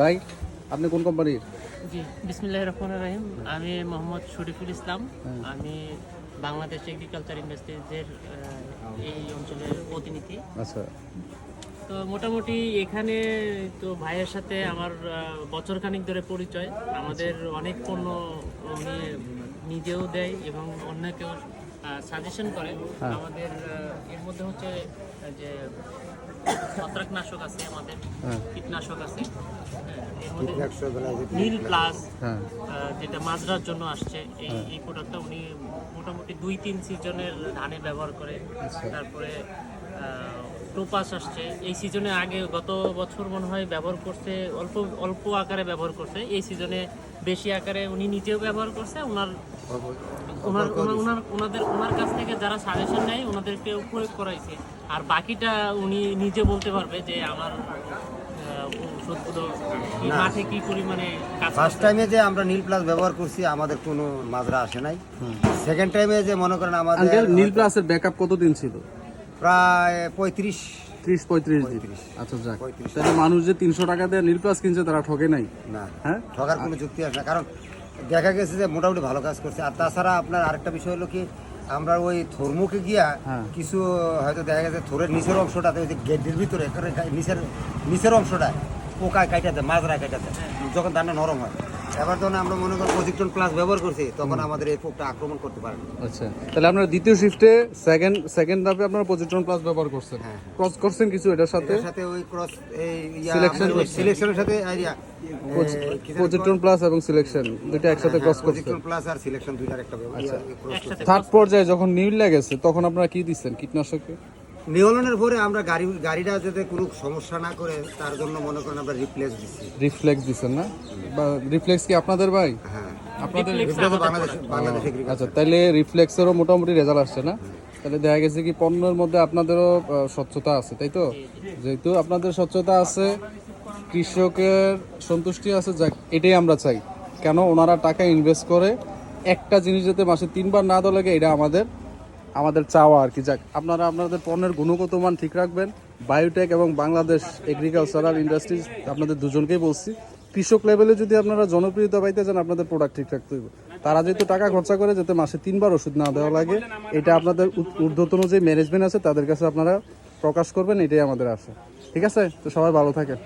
ভাই আপনি কোন কোম্পানির জি বিসমিল্লাহ রহমান রহিম। আমি মোহাম্মদ শরীফুল ইসলাম। হ্যাঁ। আমি বাংলাদেশ এগ্রিকালচার ইন্ডাস্ট্রিজের এই অঞ্চলের প্রতিনিধি আচ্ছা। তো মোটামুটি এখানে তো ভাইয়ের সাথে আমার বছরখানিক ধরে পরিচয়। আমাদের অনেক পণ্য উনি নিজেও দেয় এবং অন্যকেও সাজেশন করে। হ্যাঁ। আমাদের এর মধ্যে হচ্ছে যে ছত্রাকনাশক আছে আমাদের হ্যাঁ। কীটনাশক আছে। হ্যাঁ, এর মধ্যে নীল প্লাস হ্যাঁ। যেটা মাজরার জন্য আসছে এই এই প্রোডাক্টটা উনি মোটামুটি দুই তিন সিজনের ধানে ব্যবহার করে। তারপরে টোপাস আসছে। এই সিজনে আগে গত বছর মনে হয় ব্যবহার করছে অল্প অল্প আকারে ব্যবহার করছে। এই সিজনে বেশি আকারে উনি নিজেও ব্যবহার করছে ওনার ওনার ওনার- ওনাদের ওনার কাছ থেকে যারা সাজেশন নেয় ওনাদেরকে প্রয়োগ করাইছে। আর বাকিটা উনি নিজে বলতে পারবে যে আমার ফার্স্ট টাইমে যে আমরা নীল প্লাস ব্যবহার করছি আমাদের কোনো মাজরা আসে নাই। সেকেন্ড টাইমে যে মনে করেন আমাদের নীল প্লাসের ব্যাকআপ কতদিন ছিল? প্রায় পঁয়ত্রিশ। ত্রিশ পঁয়ত্রিশ দিন। আচ্ছা যাক। তাহলে মানুষ যে তিনশো টাকা দিয়ে নীল প্লাস কিনছে তারা ঠকে নাই। না হ্যাঁ? ঠকার কোনো যুক্তি আসে না। কারণ দেখা গেছে যে মোটামুটি ভালো কাজ করছে। আর তাছাড়া আপনার আরেকটা বিষয় হলো কি আমরা ওই থর্মুকে গিয়া হ্যাঁ। কিছু হয়তো দেখা গেছে থোরের নিচের অংশটাতে ওই যে গেটের ভিতরে নিচের নিচের অংশটা পোকায় কাইটা দেয় মাজরা কাইটা যখন ধানটা নরম হয়। এবার যখন আমরা মনে করি প্লাস ব্যবহার করছি তখন আমাদের এই পোকটা আক্রমণ করতে পারে না। আচ্ছা তাহলে আপনার দ্বিতীয় শিফটে সেকেন্ড সেকেন্ড ধাপে আপনারা প্লাস ব্যবহার করছেন। হ্যাঁ, ক্রস করছেন কিছু এটার সাথে? সাথে ওই ক্রস এই করছে। সিলেকশনের সাথে পজিট্রন প্লাস এবং সিলেকশন দুইটা একসাথে ক্রস পজিটন প্লাস আর সিলেকশন দুইটার একটা আচ্ছা। থার্ড পর্যায়ে যখন নীল লেগেছে তখন আপনারা কি দিচ্ছেন? কীটনাশকে? নিয়লনের পরে আমরা গাড়ি গাড়িটা যাতে কোনো সমস্যা না করে তার জন্য মনে করেন আমরা রিপ্লেস দিচ্ছি। রিফ্লেক্স দিচ্ছেন না? বা রিফ্লেক্স কি আপনাদের ভাই? হ্যাঁ। আপনাদের বাংলাদেশ। বাংলাদেশ আচ্ছা তাহলে রিফ্লেক্সেরও মোটামুটি রেজাল্ট আসছে না? তাহলে দেখা গেছে কি পণ্যের মধ্যে আপনাদেরও স্বচ্ছতা আছে তাই তো? যেহেতু আপনাদের স্বচ্ছতা আছে কৃষকের সন্তুষ্টি আছে যাক এটাই আমরা চাই। কেন ওনারা টাকা ইনভেস্ট করে একটা জিনিস যাতে মাসে তিনবার না দেওয়া লাগে এটা আমাদের আমাদের চাওয়া আর কি। যাক, আপনারা আপনাদের পণ্যের গুণগত মান ঠিক রাখবেন। বায়োটেক এবং বাংলাদেশ এগ্রিকালচারাল ইন্ডাস্ট্রিজ আপনাদের দুজনকেই বলছি। কৃষক লেভেলে যদি আপনারা জনপ্রিয়তা পাইতে চান, আপনাদের প্রোডাক্ট ঠিক রাখতে হবে তারা যেহেতু টাকা খরচা করে, যাতে মাসে তিনবার ওষুধ না দেওয়া লাগে, এটা আপনাদের ঊর্ধ্বতন যে ম্যানেজমেন্ট আছে, তাদের কাছে আপনারা প্রকাশ করবেন, এটাই আমাদের আশা। ঠিক আছে? তো সবাই ভালো থাকেন।